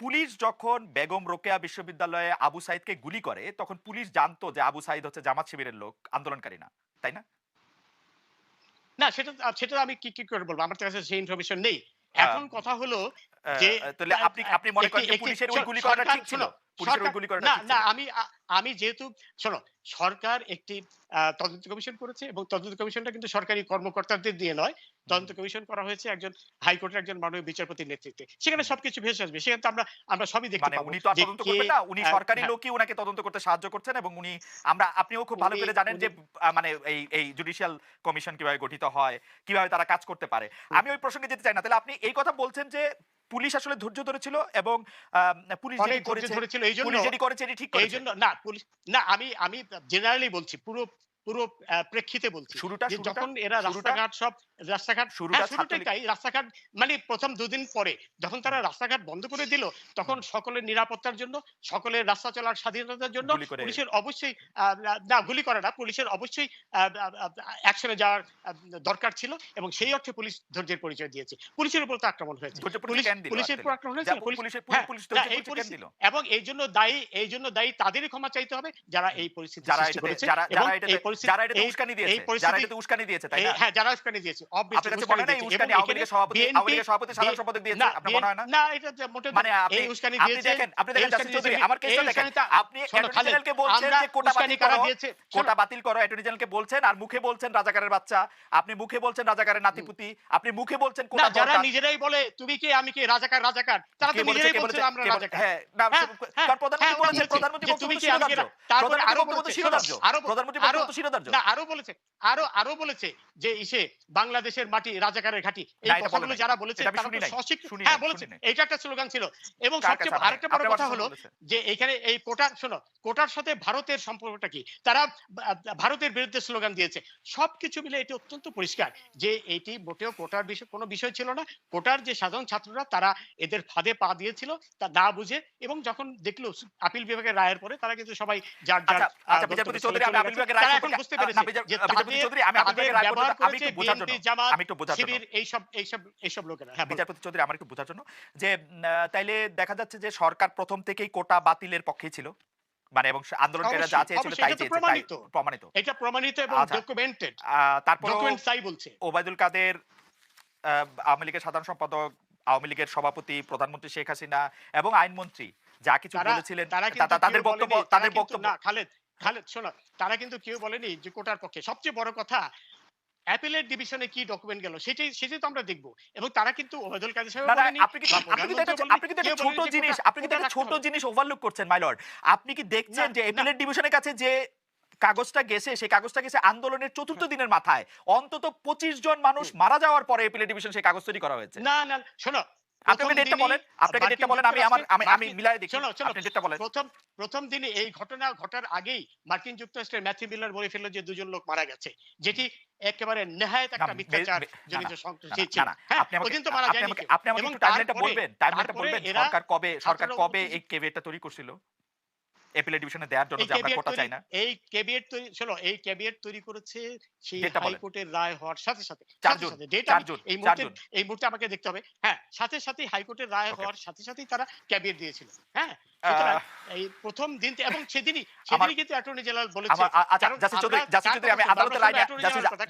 Police যখন বেগম রোকেয়া বিশ্ববিদ্যালয়ে আবু সাইদকে গুলি করে তখন পুলিশ জানতো যে আবু সাইদ হচ্ছে জামাত শিবিরের লোক আন্দোলনকারী না। তাই না? না সেটা সেটা আমি কি কি করে বলব? আমার কাছে সেই ইনফরমেশন নেই। এখন কথা হলো যে তাহলে আপনি আপনি মনে করেন পুলিশের ওই গুলি করাটা ঠিক ছিল? না না আমি আমি যেহেতু শোনো সরকার একটি তদন্ত কমিশন করেছে এবং তদন্ত কমিশনটা কিন্তু সরকারি কর্মকর্তাদের দিয়ে নয়। তদন্ত কমিশন করা হয়েছে একজন হাইকোর্টের একজন মাননীয় বিচারপতির নেতৃত্বে। সেখানে সবকিছু ভেসে আসবে। সেখানে তো আমরা আমরা সবই দেখতে মানে পাবো উনি তো তদন্ত করবেন না উনি সরকারি হ্যাঁ। লোকই ওনাকে তদন্ত করতে সাহায্য করছেন এবং উনি আমরা আপনিও খুব ভালো করে জানেন যে মানে এই এই জুডিশিয়াল কমিশন কীভাবে গঠিত হয় কীভাবে তারা কাজ করতে পারে। আমি ওই প্রসঙ্গে যেতে চাই না। তাহলে আপনি এই কথা বলছেন যে পুলিশ আসলে ধৈর্য ধরেছিল এবং আহ, পুলিশ যেটি করেছে ধরেছিল এই জন্য করেছে এটি ঠিক এই জন্য না পুলিশ না আমি আমি জেনারেলি বলছি পুরো পুরো প্রেক্ষিতে বলছি শুরুটা যখন এরা রাস্তাঘাট সব রাস্তাঘাট শুরুটা হ্যাঁ, শুরুটাই তাই রাস্তাঘাট মানে প্রথম দুদিন পরে যখন তারা রাস্তাঘাট বন্ধ করে দিল তখন সকলের নিরাপত্তার জন্য সকলের রাস্তা চলার স্বাধীনতার জন্য পুলিশের অবশ্যই না গুলি করে না পুলিশের অবশ্যই অ্যাকশনে যাওয়ার দরকার ছিল এবং সেই অর্থে পুলিশ ধৈর্যের পরিচয় দিয়েছে। পুলিশের উপর তো আক্রমণ হয়েছে। পুলিশের উপর আক্রমণ হয়েছে হ্যাঁ, এবং এই জন্য দায়ী এই জন্য দায়ী তাদেরই ক্ষমা চাইতে হবে যারা এই পরিস্থিতি সৃষ্টি করেছে এবং এই পরিস্থিতি যারা এটাতে উস্কানি দিয়েছে যারা এটাতে উস্কানি দিয়েছে তাই না? হ্যাঁ যারা উস্কানি দিয়েছে আপনার কাছে মনে হয় না এই দিয়েছে। উস্কানি আওয়ামী লীগের সভাপতি আওয়ামী লীগের সভাপতি সাধারণ সম্পাদক দিয়েছে আপনার মনে হয় না? না এটা মোটে মানে আপনি উস্কানি দিয়েছে দেখেন আপনি দেখেন এই চৌধুরী আমার কেসটা দেখেন আপনি অ্যাটর্নি জেনারেলকে বলছেন যে কোটা বাতিল কারা করো দিয়েছে? কোটা শোনো, বাতিল করো অ্যাটর্নি জেনারেলকে বলছেন আর মুখে বলছেন রাজাকারের বাচ্চা আপনি মুখে বলছেন রাজাকারের নাতিপুতি আপনি মুখে বলছেন কোটা যারা নিজেরাই বলে তুমি কে? আমি কে? রাজাকার রাজাকার। তারা তো নিজেরাই বলছে আমরা রাজাকার। হ্যাঁ হ্যাঁ, হ্যাঁ, প্রধানমন্ত্রী হ্যাঁ, বলেছেন প্রধানমন্ত্রী বক্তব্য তুমি আমি তারপরে প্রধানমন্ত্রী বক্তব্য প্রধানমন্ত্রী শিরোধার্য না আরও বলেছে আরও আরও বলেছে যে ইসে বাংলাদেশের মাটি রাজাকারের ঘাটি এই কথাগুলো যারা বলেছে তারা হ্যাঁ বলেছে। এটা একটা স্লোগান ছিল। এবং সবচেয়ে আরেকটা বড় কথা হলো যে এখানে এই কোটার শোনো কোটার সাথে ভারতের সম্পর্কটা কি? তারা ভারতের বিরুদ্ধে স্লোগান দিয়েছে। সবকিছু মিলে এটি অত্যন্ত পরিষ্কার যে এটি মোটেও কোটার বিষয় কোনো বিষয় ছিল না। কোটার যে সাধারণ ছাত্ররা তারা এদের ফাঁদে পা দিয়েছিল তা না বুঝে এবং যখন দেখল আপিল বিভাগের রায়ের পরে তারা কিন্তু সবাই যার যার আচ্ছা আচ্ছা বিচারপতি চৌধুরী আপিল বিভাগের রায় এখন বুঝতে না, যে তাদের- ব্যবহার করেছে জামাত, শিবির এইসব এইসব এইসব লোকেরা হ্যাঁ বিচারপতি চৌধুরী আমার একটু বোঝার জন্য যে তাইলে দেখা যাচ্ছে যে সরকার প্রথম থেকেই কোটা বাতিলের পক্ষেই ছিল মানে এবং আন্দোলনকারীরা যা চেয়েছিল তাই প্রমাণিত। প্রমাণিত। এটা প্রমাণিত এবং আচ্ছা। ডকুমেন্টেড তারপর ডকুমেন্ট তাই বলছে। ওবায়দুল কাদের আওয়ামী লীগের সাধারণ সম্পাদক আওয়ামী লীগের সভাপতি প্রধানমন্ত্রী শেখ হাসিনা এবং আইনমন্ত্রী যা কিছু বলেছিলেন তাদের বক্তব্য তাদের বক্তব্য। খালেদ। খালেদ শোনো তারা কিন্তু কেউ বলেনি যে কোটার পক্ষে। সবচেয়ে বড় কথা অ্যাপিলের ডিভিশনে কি ডকুমেন্ট গেল? সেটাই সেটাই তো আমরা দেখব। এবং তারা কিন্তু ওবায়দুল কাদের সাহেব বলেনি। আপনি কি আপনি কিন্তু একটা ছোট জিনিস আপনি কোটা একটা ছোট জিনিস ওভারলুক করছেন মাই লর্ড আপনি কি দেখছেন যে। এপিলেট ডিভিশনের কাছে যে কাগজটা গেছে সেই কাগজটা গেছে আন্দোলনের চতুর্থ দিনের মাথায়। অন্তত পঁচিশ জন মানুষ মারা যাওয়ার পরে এপিলেট ডিভিশন সেই কাগজ তৈরি করা হয়েছে। না না শোনো আপনাকে ডেটটা বলেন আপনাকে ডেটটা বলেন আমি আমার আমি আমি মিলাই দেখি। শোনো, শোনো, আপনি ডেটটা বলেন। প্রথম প্রথম দিনে এই ঘটনা ঘটার আগেই মার্কিন যুক্তরাষ্ট্রের ম্যাথিউ মিলার বলে ফেলল যে দুজন লোক মারা গেছে যেটি একেবারে নেহায়েত একটা মিথ্যাচার জনিত ছিল। আপনি আমাকে ওদিন তো মারা যায়নি। আপনি আমাকে টাইমলাইনটা বলবেন টাইমলাইনটা বলবেন সরকার কবে সরকার কবে এই কেভেটা তৈরি করছিল? ডিভিশনে দেওয়ার জন্য যে আমরা কোটা চাই না। এই ক্যাবিয়েট তৈরি শোনো এই ক্যাবিয়েট তৈরি করেছে সেই হাইকোর্টের রায় হওয়ার সাথে সাথে চার সাথে জুন, সাথে ডেট চার জুন, এই মুহূর্তে এই মুহূর্তে আমাকে দেখতে হবে। হ্যাঁ সাথে সাথে হাইকোর্টের রায় হওয়ার সাথে সাথেই তারা ক্যাবিয়েট দিয়েছিল। হ্যাঁ এই প্রথম দিন এবং সেদিনই সেদিনই কিন্তু অ্যাটর্নি জেনারেল বলেছে। আচ্ছা কারণ চৌধুরী চার চৌধুরী আমি আদালতের কারণ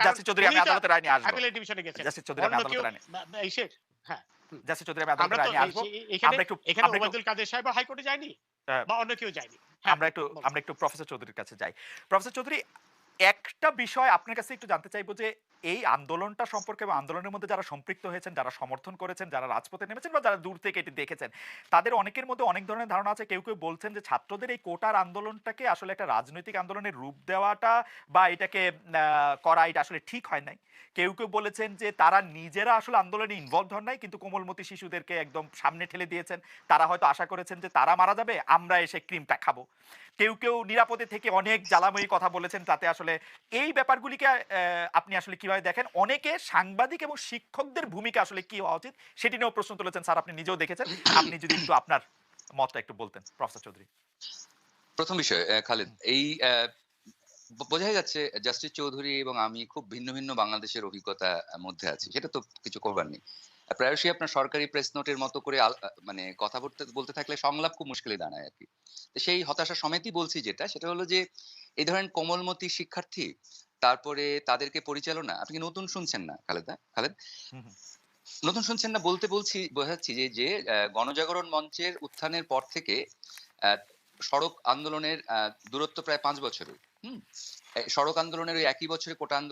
জাসির চৌধুরী আমি আসব। অ্যাপিলেট ডিভিশনে গেছেন জাসির চৌধুরী আমি আদালতের বা এসে হ্যাঁ। জাসির চৌধুরী আমি আদালতের আসব। এখানে আমরা একটু এখানে ওবায়দুল কাদের সাহেব হাইকোর্টে যায়নি। বা অন্য কেউ যায়নি? আমরা একটু। আমরা একটু প্রফেসর চৌধুরীর কাছে যাই প্রফেসর চৌধুরী একটা বিষয় আপনার কাছে একটু জানতে চাইব যে, এই আন্দোলনটা সম্পর্কে এবং আন্দোলনের মধ্যে যারা সম্পৃক্ত হয়েছেন, যারা সমর্থন করেছেন, যারা রাজপথে নেমেছেন বা যারা দূর থেকে এটি দেখেছেন, তাদের অনেকের মধ্যে অনেক ধরনের ধারণা আছে। কেউ কেউ বলছেন যে, ছাত্রদের এই কোটার আন্দোলনটাকে আসলে একটা রাজনৈতিক আন্দোলনের রূপ দেওয়াটা বা এটাকে করা এটা আসলে ঠিক হয় নাই। কেউ কেউ বলেছেন যে, তারা নিজেরা আসলে আন্দোলনে ইনভলভ হন নাই, কিন্তু কোমলমতি শিশুদেরকে একদম সামনে ঠেলে দিয়েছেন। তারা হয়তো আশা করেছেন যে, তারা মারা যাবে, আমরা এসে ক্রিমটা খাব। কেউ কেউ নিরাপদে থেকে অনেক জ্বালাময়ী কথা বলেছেন তাতে আসলে এই ব্যাপারগুলিকে আপনি আসলে কীভাবে দেখেন? অনেকে সাংবাদিক এবং শিক্ষকদের ভূমিকা আসলে কি হওয়া উচিত সেটি নিয়েও প্রশ্ন তুলেছেন স্যার আপনি নিজেও দেখেছেন। আপনি যদি একটু আপনার মতটা একটু বলতেন প্রফেসর চৌধুরী। প্রথম বিষয় খালেদ এই বোঝাই যাচ্ছে জাস্টিস চৌধুরী এবং আমি খুব ভিন্ন ভিন্ন বাংলাদেশের অভিজ্ঞতা মধ্যে আছি সেটা তো কিছু করবার নেই। প্রায়শই আপনার সরকারি প্রেস নোটের মতো করে মানে কথা বলতে বলতে থাকলে সংলাপ খুব মুশকিলে দাঁড়ায় আর কি। সেই হতাশা সমেতই বলছি যেটা সেটা হলো যে এই ধরেন কোমলমতি শিক্ষার্থী তারপরে তাদেরকে পরিচালনা আপনি কি নতুন শুনছেন না খালেদা? খালেদ। নতুন শুনছেন না বলতে বলছি বোঝাচ্ছি যে যে গণজাগরণ মঞ্চের উত্থানের পর থেকে আহ, সড়ক আন্দোলনের দূরত্ব প্রায় পাঁচ বছরের। সড়ক আন্দোলনের ওই একই বছরে কোটা আন্দোলন